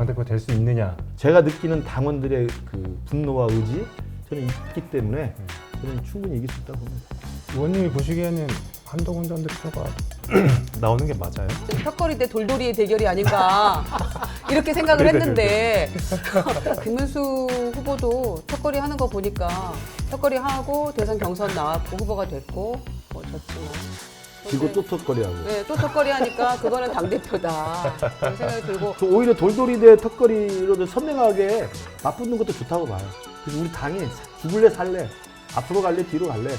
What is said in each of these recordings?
당대표 될수 있느냐? 제가 느끼는 당원들의 그 분노와 의지 저는 있기 때문에 저는 충분히 이길 수 있다고 봅니다. 의원님이 보시기에는 한동훈 전 대표가 나오는 게 맞아요? 턱걸이 대 돌돌이의 대결이 아닌가 이렇게 생각을. 했는데 김문수 후보도 턱걸이 하는 거 보니까 턱걸이 하고 대선 경선 나왔고 후보가 됐고 뭐 졌지만 그리고 또 턱걸이하고. 네, 또 턱걸이 하니까 그거는 당대표다 그런 생각이 들고 저 오히려 돌돌이 대 턱걸이로도 선명하게 맞붙는 것도 좋다고 봐요. 그래서 우리 당이 죽을래 살래 앞으로 갈래 뒤로 갈래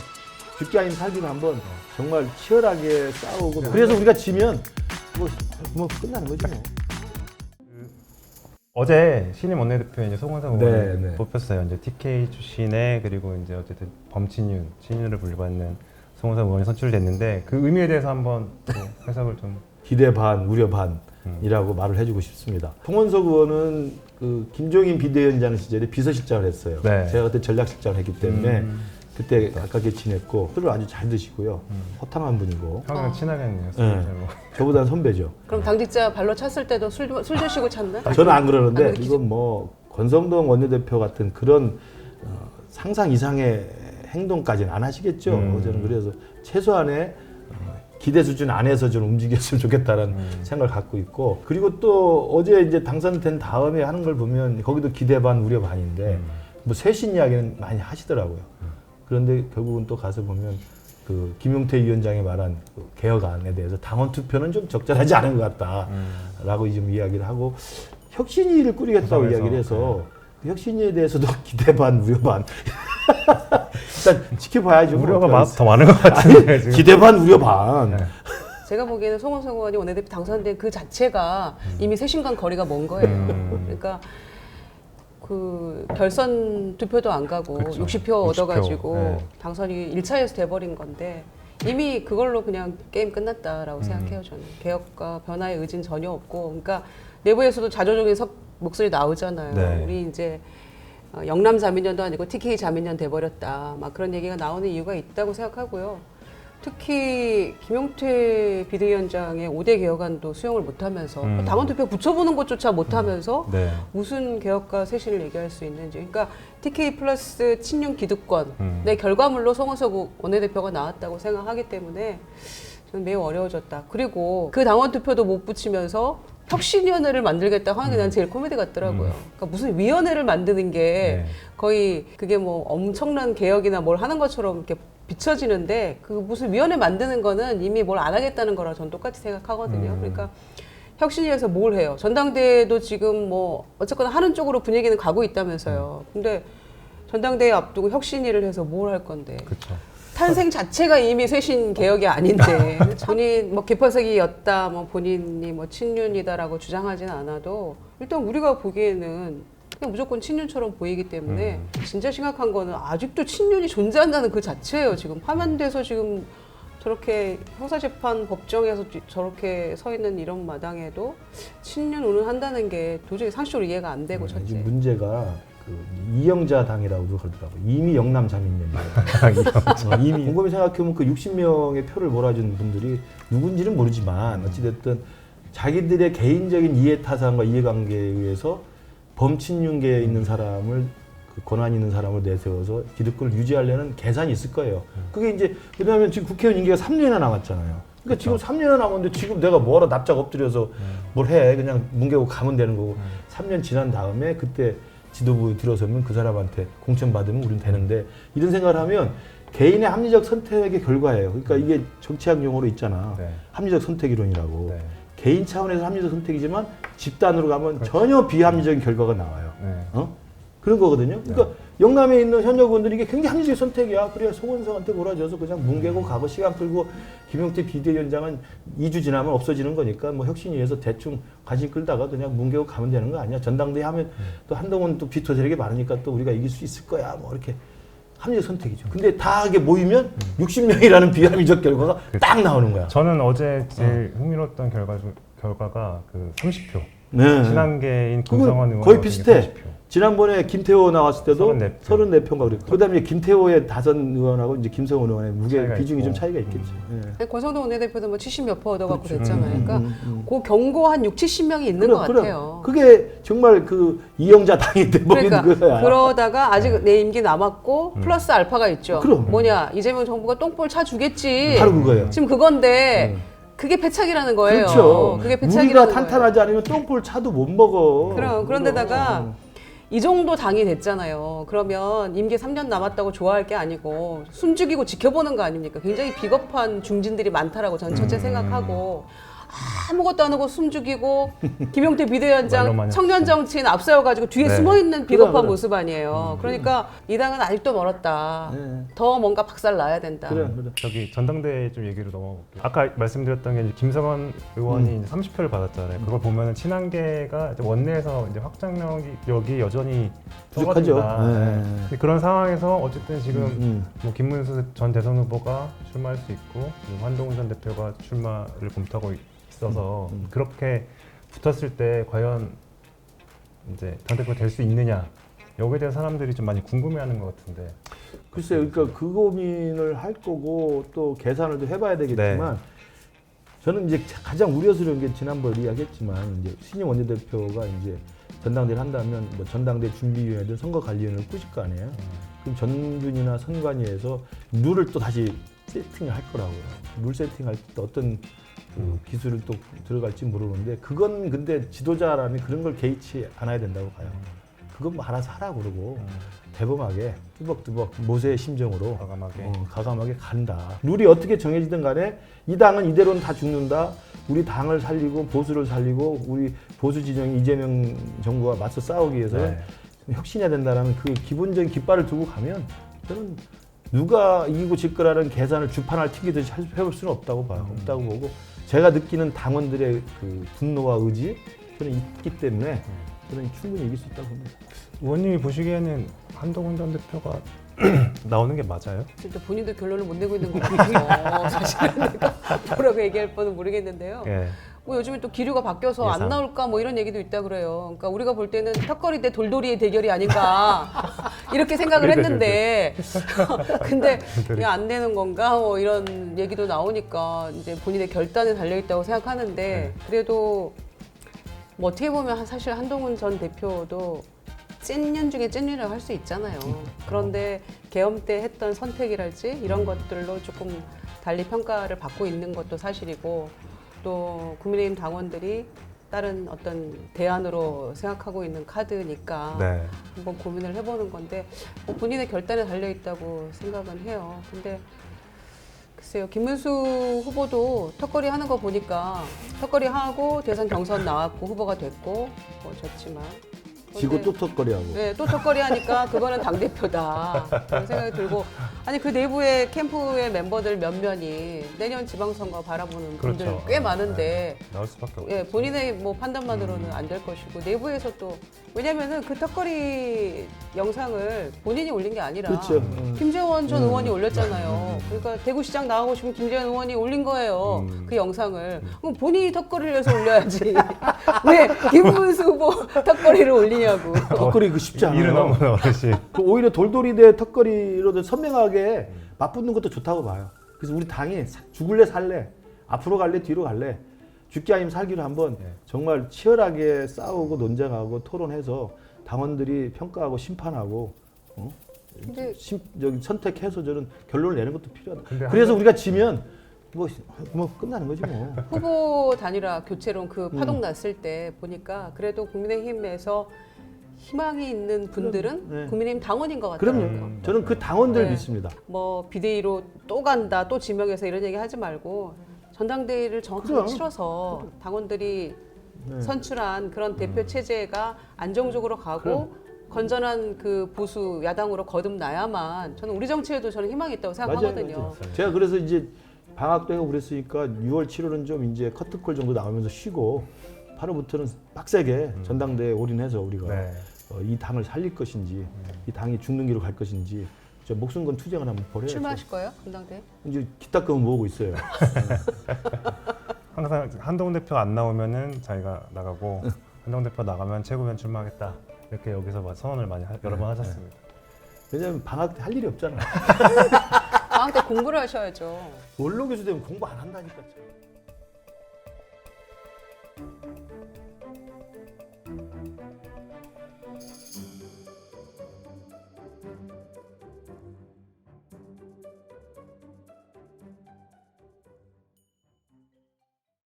죽기 아닌 살기를 한번 정말 치열하게 싸우고 그래서 우리가 지면 뭐, 뭐 끝나는 거지 뭐. 어제 신임 원내대표 이제 송원석 네, 의원 네. 뽑혔어요. 이제 TK 출신의 그리고 이제 어쨌든 범친윤 친윤으로 분류받는 송원석 의원이 선출됐는데 그 의미에 대해서 한번 또 해석을 좀 기대 반 우려 반이라고 말을 해주고 싶습니다. 송원석 의원은 그 김종인 비대위원장 시절에 비서실장을 했어요. 네. 제가 그때 전략실장을 했기 때문에 음. 그때 가깝게 지냈고 술을 아주 잘 드시고요. 허탕한 분이고 형이랑 어. 친하겠네요. 네. 진짜로. 저보다는 선배죠. 그럼 당직자 발로 찼을 때도 술, 술 드시고 찼나? 저는 안 그러는데 안? 이건 뭐 권성동 원내대표 같은 그런 어, 상상 이상의 행동까지는 안 하시겠죠. 음. 저는 그래서 최소한의 어, 기대 수준 안에서 좀 움직였으면 좋겠다라는 음. 생각을 갖고 있고 그리고 또 어제 이제 당선된 다음에 하는 걸 보면 거기도 기대 반 우려 반인데 음. 뭐 쇄신 이야기는 많이 하시더라고요. 그런데 결국은 또 가서 보면 그 김용태 위원장이 말한 그 개혁안에 대해서 당원 투표는 좀 적절하지 않은 것 같다라고 좀 이야기를 하고 혁신위를 꾸리겠다고 이야기를 해서 그 혁신위에 대해서도 기대 반 우려 반 일단 지켜봐야죠. 우려가 뭐. 마- 더 많은 것 같은데 지금. 기대 반 우려 반. 네. 제가 보기에는 송원석 의원이 원내대표 당선된 그 자체가 이미 쇄신과 거리가 먼 거예요. 음. 그러니까 그 결선 투표도 안 가고 그렇죠. 60표 60표. 얻어가지고 네. 당선이 1차에서 돼버린 건데 이미 그걸로 그냥 게임 끝났다라고 음. 생각해요 저는 개혁과 변화의 의지는 전혀 없고 그러니까 내부에서도 자조적인 석- 목소리 나오잖아요 네. 우리 이제 어, 영남 자민련도 아니고 TK 자민련 돼버렸다 막 그런 얘기가 나오는 이유가 있다고 생각하고요 특히 김용태 비대위원장의 5대 개혁안도 수용을 못하면서 음. 당원 투표 붙여보는 것조차 못하면서 네. 무슨 개혁과 쇄신을 얘기할 수 있는지. 그러니까 TK 플러스 친윤 기득권 음. 내 결과물로 송원석 원내대표가 나왔다고 생각하기 때문에 저는 매우 어려워졌다. 그리고 그 당원 투표도 못 붙이면서 혁신위원회를 만들겠다 하는 게 난 제일 코미디 같더라고요. 음. 그러니까 무슨 위원회를 만드는 게 네. 거의 그게 뭐 엄청난 개혁이나 뭘 하는 것처럼 이렇게 비춰지는데 그 무슨 위원회 만드는 거는 이미 뭘 안 하겠다는 거랑 전 똑같이 생각하거든요. 음. 그러니까 혁신위에서 뭘 해요? 전당대회도 지금 뭐 어쨌거나 하는 쪽으로 분위기는 가고 있다면서요. 근데 전당대회 앞두고 혁신위를 해서 뭘 할 건데? 그렇죠. 탄생 자체가 이미 쇄신 개혁이 아닌데 본인 뭐 개파색이었다, 뭐 본인이 뭐 친윤이다라고 주장하지는 않아도 일단 우리가 보기에는 그냥 무조건 친윤처럼 보이기 때문에 진짜 심각한 거는 아직도 친윤이 존재한다는 그 자체예요. 지금 파면돼서 지금 저렇게 형사재판 법정에서 지- 저렇게 서 있는 이런 마당에도 친윤 운운한다는 게 도저히 상식적으로 이해가 안 되고 지금 첫째. 문제가 그 이영자 당이라고 그러더라고요. 이미 영남 자민련이에요. 어, 이미 곰곰이 생각해보면 그 60명의 표를 몰아준 분들이 누군지는 모르지만 어찌됐든 자기들의 개인적인 이해 타산과 이해관계에 의해서 범친윤계에 있는 사람을 그 권한 있는 사람을 내세워서 기득권을 유지하려는 계산이 있을 거예요. 그게 이제 왜냐하면 지금 국회의원 임기가 3년이나 남았잖아요. 그러니까 지금 3년이나 남았는데 지금 내가 뭐하러 납작 엎드려서 뭘 해. 그냥 뭉개고 가면 되는 거고 3년 지난 다음에 그때 지도부에 들어서면 그 사람한테 공천 받으면 우리는 되는데 이런 생각을 하면 개인의 합리적 선택의 결과예요. 그러니까 이게 정치학 용어로 있잖아. 네. 합리적 선택 이론이라고. 네. 개인 차원에서 합리적 선택이지만 집단으로 가면 전혀 비합리적인 결과가 나와요. 네. 어? 그런 거거든요. 그러니까 영남에 있는 현역 의원들이 이게 굉장히 합리적 선택이야. 그래 송원석한테 몰아줘서 그냥 뭉개고 가고 시간 끌고 김용태 비대위원장은 2주 지나면 없어지는 거니까 뭐 혁신위에서 대충 관심 끌다가 그냥 뭉개고 가면 되는 거 아니야. 전당대회 하면 또 한동훈 또 비토 세력이 많으니까 또 우리가 이길 수 있을 거야. 뭐 이렇게 합리적 선택이죠. 근데 다 이게 모이면 60명이라는 비합리적 결과가 딱 나오는 거야. 저는 어제 제일 흥미로웠던 결과 중- 결과가 그 30표. 네. 친한계인 김성원 의원 거의 비슷해. 지난번에 김태호 나왔을 때도 34 표. 34표인가 그랬고 그다음에 김태호의 다선 의원하고 이제 김성원 의원의 무게 차이가 비중이 좀 있고. 차이가 있겠지. 예. 권성동 원내대표도 뭐 70 몇 퍼 얻어갖고 그렇죠. 됐잖아요. 음, 그러니까 음, 음. 그 경고 한 6, 70명이 있는 그럼, 것 그럼. 같아요. 그게 정말 그 이영자 당이 돼버린 그러니까 거야. 그러다가 아직 내 임기 남았고 플러스 알파가 있죠. 그럼. 뭐냐 이재명 정부가 똥볼 차주겠지. 바로 그거예요. 지금 그건데 그게 패착이라는 거예요. 그렇죠. 그게 우리가 패착이라는 탄탄하지 않으면 똥볼 차도 못 먹어. 그럼 그런데다가. 이 정도 당이 됐잖아요. 그러면 임기 3년 남았다고 좋아할 게 아니고 숨죽이고 지켜보는 거 아닙니까? 굉장히 비겁한 중진들이 많다라고 저는 첫째 음. 생각하고 아무것도 안 하고 숨죽이고 김용태 비대위원장 청년 정치인 앞세워가지고 뒤에 네. 숨어 있는 비겁한 그래, 그래. 모습 아니에요. 그러니까 이 당은 아직도 멀었다. 네. 더 뭔가 박살 나야 된다. 그래, 그래. 저기 전당대회 좀 얘기로 넘어갈게요. 아까 말씀드렸던 게 이제 김성원 의원이 음. 이제 30표를 받았잖아요. 그걸 보면은 친한계가 이제 원내에서 이제 확장력이 여전히 부족하죠. 적어진다. 네. 네. 그런 상황에서 어쨌든 지금 음. 뭐 김문수 전 대선 후보가 출마할 수 있고 한동훈 전 대표가 출마를 검토하고 있어서 음, 음. 그렇게 붙었을 때 과연 이제 당 대표 될 수 있느냐 여기에 대해 사람들이 좀 많이 궁금해하는 것 같은데 글쎄요, 그러니까 그 고민을 할 거고 또 계산을 또 해봐야 되겠지만 네. 저는 이제 가장 우려스러운 게 지난번 이야기했지만 이제 신임 원내대표가 이제 전당대를 한다면 뭐 전당대 준비위원회든 선거관리위원회를 꾸실 거 아니에요. 그럼 전준이나 선관위에서 룰을 또 다시 세팅을 할 거라고요. 룰 세팅할 때 어떤 그 기술을 또 들어갈지 모르는데 그건 근데 지도자라는 그런 걸 개의치 않아야 된다고 봐요. 그건 뭐 알아서 하라 그러고 대범하게 뚜벅뚜벅 모세의 심정으로 과감하게 어, 가감하게 간다. 룰이 어떻게 정해지든 간에 이 당은 이대로는 다 죽는다. 우리 당을 살리고 보수를 살리고 우리 보수 진영이 이재명 정부와 맞서 싸우기 위해서 는 네. 혁신해야 된다라는 그 기본적인 깃발을 두고 가면 저는 누가 이기고 질 거라는 계산을 주판을 튕기듯이 할- 해볼 수는 없다고 봐요. 음. 없다고 보고 제가 느끼는 당원들의 그 분노와 의지 저는 있기 때문에 저는 충분히 이길 수 있다고 봅니다. 의원님이 보시기에는 한동훈 전 대표가 나오는 게 맞아요? 또 본인도 결론을 못 내고 있는 것 같아서 사실은 내가 뭐라고 얘기할 뻔은 모르겠는데요. 예. 뭐 요즘에 또 기류가 바뀌어서 안 예상. 나올까 뭐 이런 얘기도 있다 그래요. 그러니까 우리가 볼 때는 턱걸이 대 돌돌이의 대결이 아닌가 이렇게 생각을 했는데 근데. 그냥 안 되는 건가 뭐 이런 얘기도 나오니까 이제 본인의 결단에 달려 있다고 생각하는데 네. 그래도 뭐 어떻게 보면 한- 사실 한동훈 전 대표도 찐년 중에 찐년이라고 할 수 있잖아요. 그런데 계엄 때 했던 선택이랄지 이런 것들로 조금 달리 평가를 받고 있는 것도 사실이고 또 국민의힘 당원들이 다른 어떤 대안으로 생각하고 있는 카드니까 네. 한번 고민을 해보는 건데 뭐 본인의 결단에 달려 있다고 생각은 해요. 근데 글쎄요 김문수 후보도 턱걸이 하는 거 보니까 턱걸이 하고 대선 경선 나왔고 후보가 됐고 뭐 졌지만 지고 그런데 뚝뚝거리하고 네, 또 턱걸이 하니까 그거는 당 대표다. 그런 생각이 들고. 아니, 그 내부의 캠프의 멤버들 몇 면이 내년 지방선거 바라보는 분들 그렇죠. 꽤 아, 많은데, 나올 수밖에 없죠. 예, 본인의 뭐 판단만으로는 안 될 것이고, 내부에서 또, 왜냐면은 그 턱걸이 영상을 본인이 올린 게 아니라, 그렇죠. 음. 김재원 전 음. 의원이 올렸잖아요. 그러니까 대구시장 나가고 싶은 김재원 의원이 올린 거예요. 음. 그 영상을. 그럼 본인이 턱걸이를 해서 올려야지. 왜 김문수 후보 턱걸이를 올리냐 고. 턱걸이 그 쉽지 않아요. 없는 어르신. 그 오히려 돌돌이 대 턱걸이로 선명하게 맞붙는 것도 좋다고 봐요. 그래서 우리 당이 사- 죽을래 살래 앞으로 갈래 뒤로 갈래 죽기 아니면 살기로 한번 네. 정말 치열하게 싸우고 논쟁하고 토론해서 당원들이 평가하고 심판하고 어? 근데 심, 저기 선택해서 저는 결론을 내는 것도 필요하다. 그래서 우리가 지면 뭐, 뭐 끝나는 거지 뭐. 후보 단일화 교체론 그 파동 음. 났을 때 보니까 그래도 국민의힘에서 희망이 있는 분들은 네. 국민의힘 당원인 것 그럼요. 같아요. 음, 저는 그 당원들 네. 믿습니다. 뭐 비대위로 또 간다, 또 지명해서 이런 얘기 하지 말고 전당대회를 정확하게 그럼. 치러서 당원들이 네. 선출한 그런 대표 체제가 안정적으로 가고 그럼. 건전한 그 보수 야당으로 거듭나야만 저는 우리 정치에도 저는 희망이 있다고 생각하거든요. 맞아요, 맞아요. 제가 그래서 이제 방학도 하고 그랬으니까 6월, 7월은 좀 이제 커트콜 정도 나오면서 쉬고 8월부터는 빡세게 전당대에 올인해서 우리가 네. 어, 이 당을 살릴 것인지 이 당이 죽는 길로 갈 것인지 저 목숨 건 투쟁을 한번 벌여야죠. 출마하실 거예요? 전당대회? 이제 기타금은 모으고 있어요. 항상 한동훈 대표가 안 나오면은 자기가 나가고 한동훈 대표 나가면 최고위원 출마하겠다. 이렇게 여기서 막 선언을 많이 하- 여러 번 하셨습니다. 왜냐면 방학 때 할 일이 없잖아. 방학 때 공부를 하셔야죠. 원로 교수 되면 공부 안 한다니까. 참.